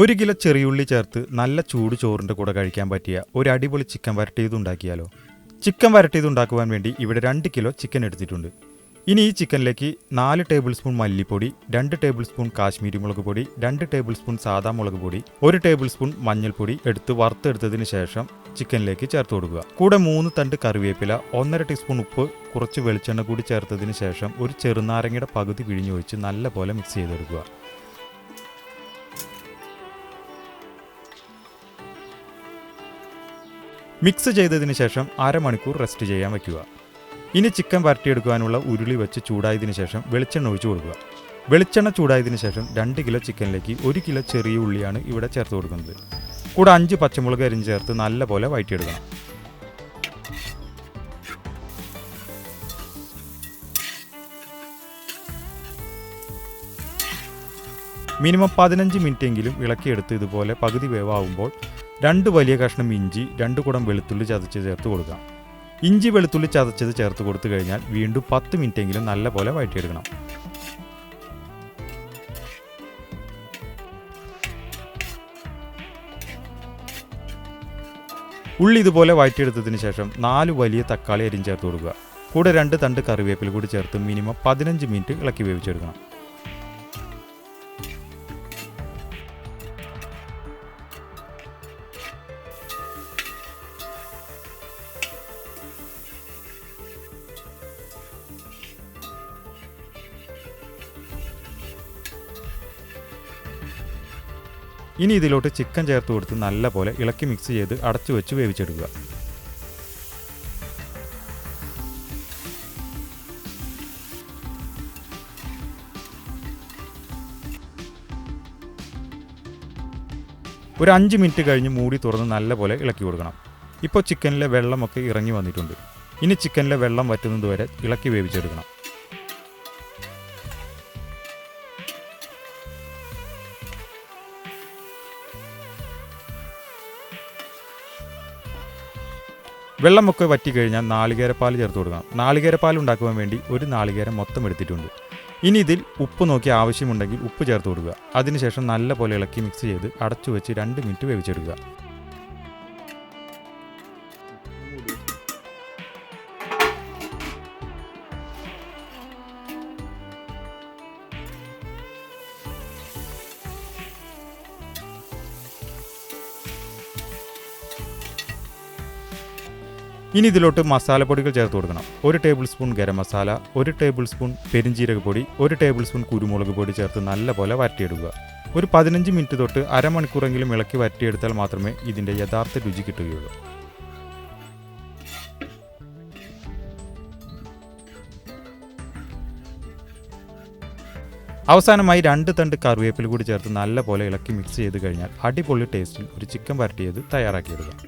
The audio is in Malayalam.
ഒരു കിലോ ചെറിയുള്ളി ചേർത്ത് നല്ല ചൂട് ചോറിന്റെ കൂടെ കഴിക്കാൻ പറ്റിയ ഒരു അടിപൊളി ചിക്കൻ വരട്ടിയത് ഉണ്ടാക്കിയാലോ ചിക്കൻ വരട്ടിയത് ഉണ്ടാക്കുവാൻ വേണ്ടി ഇവിടെ രണ്ട് കിലോ ചിക്കൻ എടുത്തിട്ടുണ്ട്. ഇനി ഈ ചിക്കനിലേക്ക് നാല് ടേബിൾ സ്പൂൺ മല്ലിപ്പൊടി രണ്ട് ടേബിൾ സ്പൂൺ കാശ്മീരി മുളക് പൊടി രണ്ട് ടേബിൾ സ്പൂൺ സാദാ മുളക് പൊടി ഒരു ടേബിൾ സ്പൂൺ മഞ്ഞൾപ്പൊടി എടുത്ത് വറുത്തെടുത്തതിന് ശേഷം ചിക്കനിലേക്ക് ചേർത്ത് കൊടുക്കുക. കൂടെ മൂന്ന് തണ്ട് കറിവേപ്പില ഒന്നര ടീസ്പൂൺ ഉപ്പ് കുറച്ച് വെളിച്ചെണ്ണ കൂടി ചേർത്തതിന് ശേഷം ഒരു ചെറുനാരങ്ങയുടെ പകുതി പിഴിഞ്ഞൊഴിച്ച് നല്ലപോലെ മിക്സ് ചെയ്തെടുക്കുക. മിക്സ് ചെയ്തതിന് ശേഷം അരമണിക്കൂർ റെസ്റ്റ് ചെയ്യാൻ വയ്ക്കുക. ഇനി ചിക്കൻ വരട്ടിയെടുക്കുവാനുള്ള ഉരുളി വെച്ച് ചൂടായതിനു ശേഷം വെളിച്ചെണ്ണ ഒഴിച്ചു കൊടുക്കുക. വെളിച്ചെണ്ണ ചൂടായതിനു ശേഷം രണ്ട് കിലോ ചിക്കനിലേക്ക് ഒരു കിലോ ചെറിയ ഉള്ളിയാണ് ഇവിടെ ചേർത്ത് കൊടുക്കുന്നത്. കൂടെ അഞ്ച് പച്ചമുളക് അരിഞ്ഞ് ചേർത്ത് നല്ലപോലെ വഴറ്റിയെടുക്കണം മിനിമം പതിനഞ്ച് മിനിറ്റെങ്കിലും ഇളക്കിയെടുത്ത് ഇതുപോലെ പകുതി വേവാകുമ്പോൾ രണ്ട് വലിയ കഷ്ണം ഇഞ്ചി രണ്ട് കുടം വെളുത്തുള്ളി ചതച്ച് ചേർത്ത് കൊടുക്കാം. ഇഞ്ചി വെളുത്തുള്ളി ചതച്ചത് ചേർത്ത് കൊടുത്തു കഴിഞ്ഞാൽ വീണ്ടും പത്ത് മിനിറ്റെങ്കിലും നല്ലപോലെ വഴറ്റിയെടുക്കണം. ഉള്ളി ഇതുപോലെ വഴറ്റിയെടുത്തതിന് ശേഷം നാല് വലിയ തക്കാളി അരിഞ്ഞ് ചേർത്ത് കൊടുക്കുക. കൂടെ രണ്ട് തണ്ട് കറിവേപ്പില കൂടി ചേർത്ത് മിനിമം പതിനഞ്ച് മിനിറ്റ് ഇളക്കി വേവിച്ചെടുക്കണം. ഇനി ഇതിലോട്ട് ചിക്കൻ ചേർത്ത് കൊടുത്ത് നല്ലപോലെ ഇളക്കി മിക്സ് ചെയ്ത് അടച്ചു വെച്ച് വേവിച്ചെടുക്കുക. ഒരു അഞ്ച് മിനിറ്റ് കഴിഞ്ഞ് മൂടി തുറന്ന് നല്ലപോലെ ഇളക്കി കൊടുക്കണം. ഇപ്പോൾ ചിക്കനിലെ വെള്ളമൊക്കെ ഇറങ്ങി വന്നിട്ടുണ്ട്. ഇനി ചിക്കനിലെ വെള്ളം വറ്റുന്നത് വരെ ഇളക്കി വേവിച്ചെടുക്കണം. വെള്ളമൊക്കെ വറ്റിക്കഴിഞ്ഞാൽ നാളികേരപ്പാൽ ചേർത്ത് കൊടുക്കണം. നാളികേരപ്പാൽ ഉണ്ടാക്കുവാൻ വേണ്ടി ഒരു നാളികേരം മൊത്തം എടുത്തിട്ടുണ്ട്. ഇനി ഇതിൽ ഉപ്പ് നോക്കി ആവശ്യമുണ്ടെങ്കിൽ ഉപ്പ് ചേർത്ത് കൊടുക്കുക. അതിനുശേഷം നല്ലപോലെ ഇളക്കി മിക്സ് ചെയ്ത് അടച്ചു വെച്ച് രണ്ട് മിനിറ്റ് വേവിച്ചെടുക്കുക. ഇനി ഇതിലോട്ട് മസാലപ്പൊടികൾ ചേർത്ത് കൊടുക്കണം. ഒരു ടേബിൾ സ്പൂൺ ഗരം മസാല ഒരു ടേബിൾ സ്പൂൺ പെരിഞ്ജീരക പൊടി ഒരു ടേബിൾ സ്പൂൺ കുരുമുളക് പൊടി ചേർത്ത് നല്ലപോലെ വരട്ടിയെടുക്കുക. ഒരു പതിനഞ്ച് മിനിറ്റ് തൊട്ട് അരമണിക്കൂറെങ്കിലും ഇളക്കി വരട്ടിയെടുത്താൽ മാത്രമേ ഇതിന്റെ യഥാർത്ഥ രുചി കിട്ടുകയുള്ളൂ. അവസാനമായി രണ്ട് തണ്ട് കറിവേപ്പില കൂടി ചേർത്ത് നല്ലപോലെ ഇളക്കി മിക്സ് ചെയ്ത് കഴിഞ്ഞാൽ അടിപൊളി ടേസ്റ്റിൽ ഒരു ചിക്കൻ വരട്ടിയത് തയ്യാറാക്കിയെടുക്കാം.